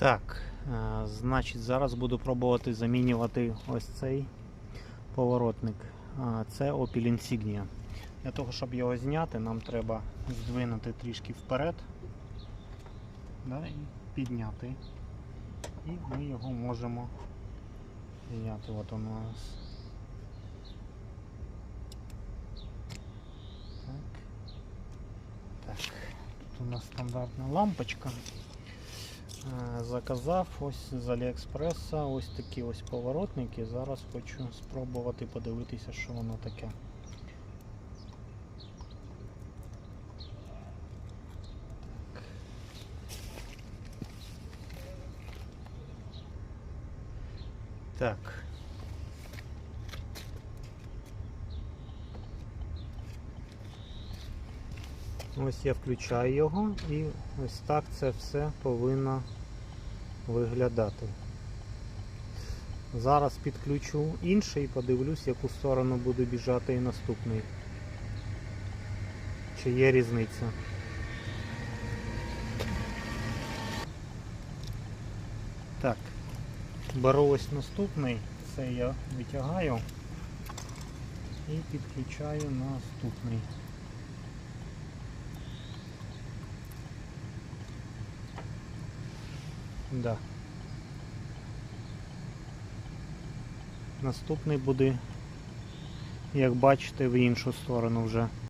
Так, е, значить, зараз буду пробувати замінювати ось цей поворотник. Це Opel Insignia. Для того, щоб його зняти, нам треба здвинути трішки вперед да, і підняти. І ми його можемо зняти. От у нас. Так. Так. Тут у нас стандартна лампочка. Е, Заказав ось з Аліекспреса ось такі ось поворотники. Зараз хочу спробувати подивитися, що воно таке. Так. Так. Ось я включаю його і ось так це все повинно виглядати. Зараз підключу інший і подивлюсь, яку сторону буде біжати і наступний. Чи є різниця. Так, беру ось наступний, це я витягаю і підключаю наступний. Да. Наступний буде, як бачите, в іншу сторону вже.